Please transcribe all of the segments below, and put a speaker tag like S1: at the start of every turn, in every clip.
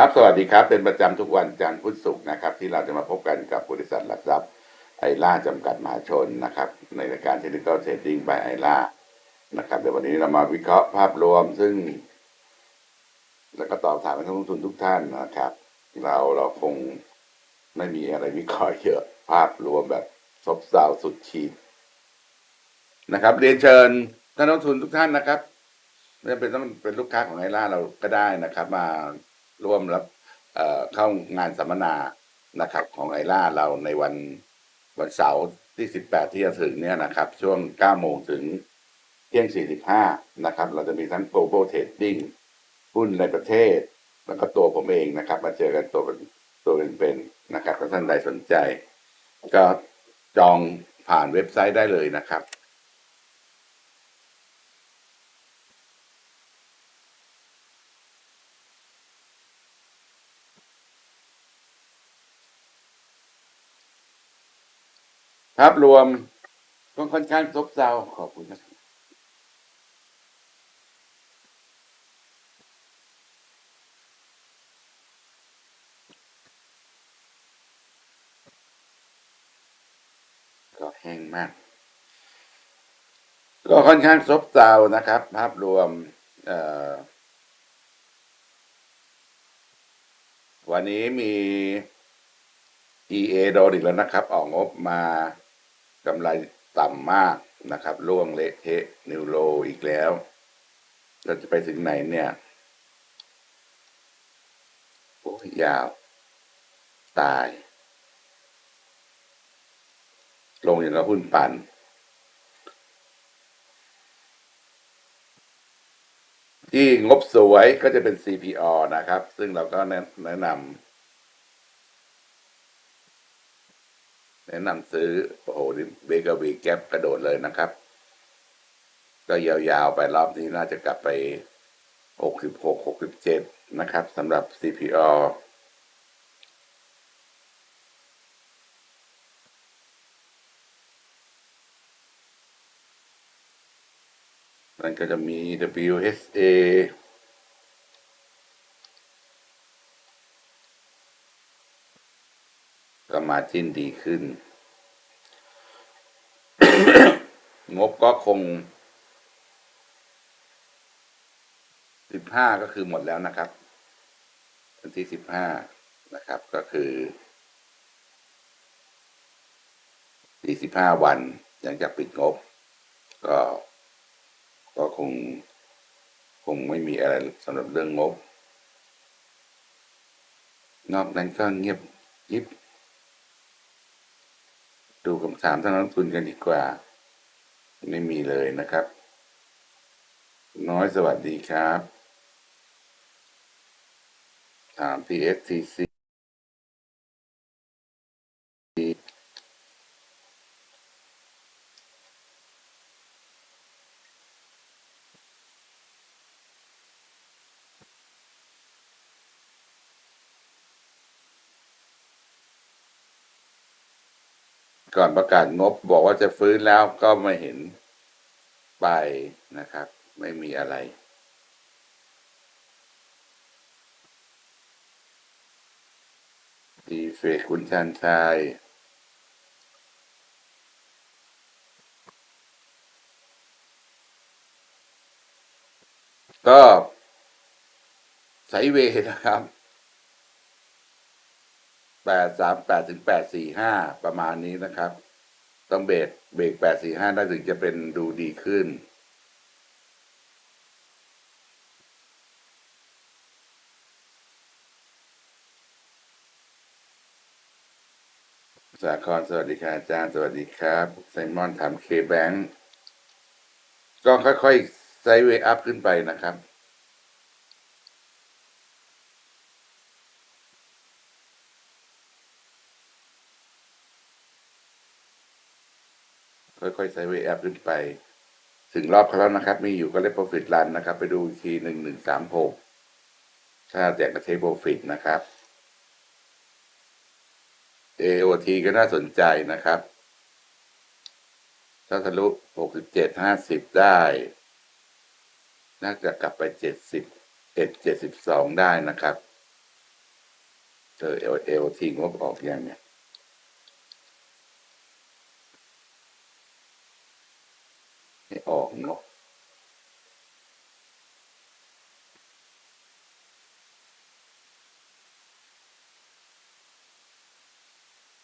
S1: ครับสวัสดีครับ เป็นประจำทุกวันจันทร์พุธศุกร์นะครับ ที่เราจะมาพบกันกับบริษัทหลักทรัพย์ไอล่าจำกัดมหาชนนะครับ ในรายการ Technical Trading by ไอล่านะครับเดี๋ยววันนี้เรามาวิเคราะห์ภาพรวมซึ่ง แล้วก็ตอบถามนักลงทุนทุกท่านนะครับ เราเราคงไม่มีอะไรวิเคราะห์เยอะภาพรวมแบบซบเซาสุดขีดนะครับ เรียนเชิญท่านนักลงทุนทุกท่านนะครับไม่จำเป็นต้องเป็นลูกค้าของไอล่าเราก็ได้นะครับ มา ร่วมรับเข้างานสัมมนานะครับ ของไอล่าเราในวันวันเสาร์ที่ 18 ที่จะถึงเนี่ยนะครับ ช่วง 9 โมงถึงเที่ยง 45 นะครับ เราจะมีทั้ง global trading หุ้นในประเทศ แล้วก็ตัวผมเองนะครับ มาเจอกันตัวเป็นตัวเป็นๆนะครับถ้าท่านใดสนใจ ก็จองผ่านเว็บไซต์ได้เลยนะครับ ภาพรวมก็ค่อนข้างซบเซาขอบคุณครับก็แห้งมาก ก็ค่อนข้างซบเซานะครับ ภาพรวมวันนี้มี EA โดนอีกแล้วนะครับ ออกงบมา กำไรต่ำมากนะครับล่วงเละเทะนิวโลอีกแล้ว เราจะไปถึงไหนเนี่ยโอ้ยาว ตาย ลงอย่างกับหุ้นปั่น ที่งบสวยก็จะเป็น CPO นะครับ ซึ่งเราก็แนะนำ แนะนำซื้อโอ้โหเบเกอร์วีแก๊ปกระโดดเลยนะครับ ก็ยาวๆไปรอบนี้น่าจะกลับไป 66 67 นะครับสำหรับ CPO มันก็จะมี WSA ก็มาจิ้นดีขึ้น งบก็คงสิบห้าก็คือหมดแล้วนะครับ วันที่สิบห้านะครับ ก็คือสี่สิบห้าวันหลังจากปิดงบ ก็ ก็คง คงไม่มีอะไรสำหรับเรื่องงบ นอกนั้นก็เงียบยิบ ดูคำถามทางนักทุนกันดีกว่า ไม่มีเลยนะครับ น้อยสวัสดีครับ ถาม TSTC ก่อนประกาศงบบอกว่าจะฟื้นแล้วก็ไม่เห็นไปนะครับ ไม่มีอะไร ดีเฟกคุณชันชายก็ไซเวนะครับ แปดสามแปดถึงแปดสี่ห้าประมาณนี้นะครับ ต้องเบรกเบรกแปดสี่ห้าได้ถึงจะเป็นดูดีขึ้น สาครสวัสดีค่ะอาจารย์ สวัสดีครับไซมอนถามเคแบงก็ค่อยๆไซด์เวอัพขึ้นไปนะครับ ค่อยๆไซเวย์อัพขึ้นไป ถึงรอบเขาแล้วนะครับ มีอยู่ก็เล p โปรฟิตรันนะครับ ไปดูอีกทีหนึ่งหนึ่งสามหกถ้าแจกกระเทโปรฟิตนะครับ AOT ก็น่าสนใจนะครับ ถ้าทะลุหกสิบเจ็ดห้าสิบได้ น่าจะกลับไปเจ็ดสิบเอ็ดเจ็ดสิบสองได้นะครับเธอเอลเอลทีงบออกยังเนี่ย ไม่ออกเนาะ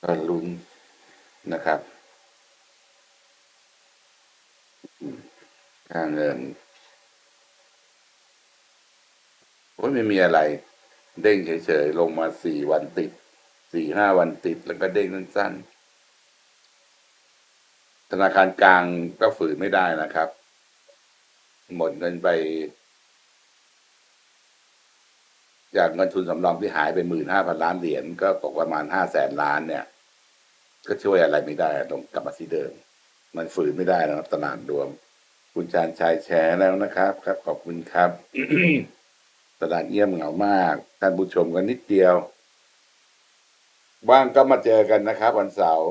S1: ก็ลุ้นนะครับอืมค่าเงินโอ้ยไม่มีอะไร เด้งเฉยๆ ลงมาสี่วันติดสี่ห้าวันติดแล้วก็เด้งสั้นๆ ธนาคารกลางก็ฝืนไม่ได้นะครับ หมดเงินไป จากเงินทุนสำรองที่หายไปหมื่นห้าพันล้านเหรียญก็ตกประมาณห้าแสนล้านเนี่ย ก็ช่วยอะไรไม่ได้ลงกลับมาที่เดิม มันฝืนไม่ได้นะครับตลาดรวม คุณชาญชัยแชร์แล้วนะครับ ครับ ขอบคุณครับตลาดเงียบเหงามาก ท่านผู้ชมกันนิดเดียวว่างก็มาเจอกันนะครับ วันเสาร์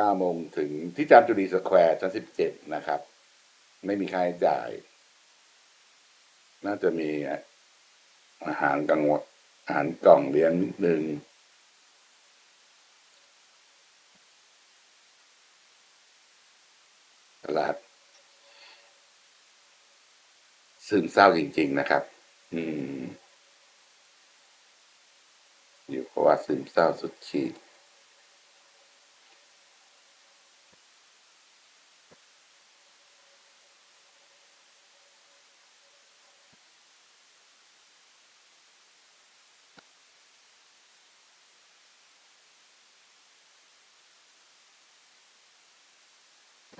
S1: 9โมงถึงที่จามจุรีสแควร์ชั้น 17 นะครับ ไม่มีค่าใช้จ่าย น่าจะมีอาหารกลางวันอาหารกล่องเลี้ยงนิดนึงตลาดซึมเศร้าจริง ๆ นะครับ อืม อยู่เพราะว่าซึมเศร้าสุดขีด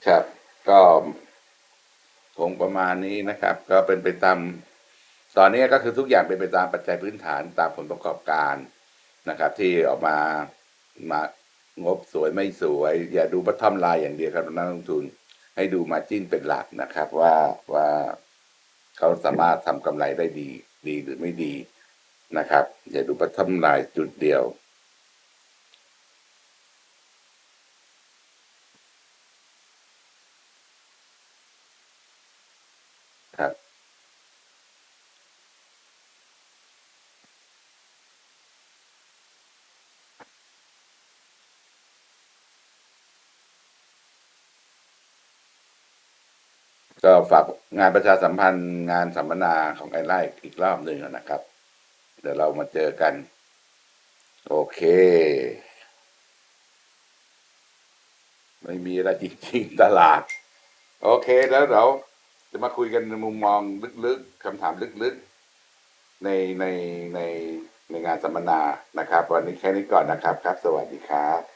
S1: ครับ ก็คงประมาณนี้นะครับ ก็เป็นไปตามตอนนี้ก็คือทุกอย่างเป็นไปตามปัจจัยพื้นฐานตามผลประกอบการนะครับ ที่ออกมามางบสวยไม่สวย อย่าดูบัตทอมลน์อย่างเดียวครับนักลงทุน ให้ดูมาจิ้นเป็นหลักนะครับ ว่าว่าเขาสามารถทำกำไรได้ดี ดีหรือไม่ดีนะครับ อย่าดูบัตทอมลน์จุดเดียว ก็ฝากงานประชาสัมพันธ์งานสัมมนาของไอไล่อีกรอบหนึ่งนะครับ เดี๋ยวเรามาเจอกัน โอเค ไม่มีอะไรจริงๆตลาด โอเคแล้วเราจะมาคุยกันในมุมมองลึกๆคำถามลึกๆ ในในในในงานสัมมนานะครับ วันนี้แค่นี้ก่อนนะครับครับ สวัสดีครับ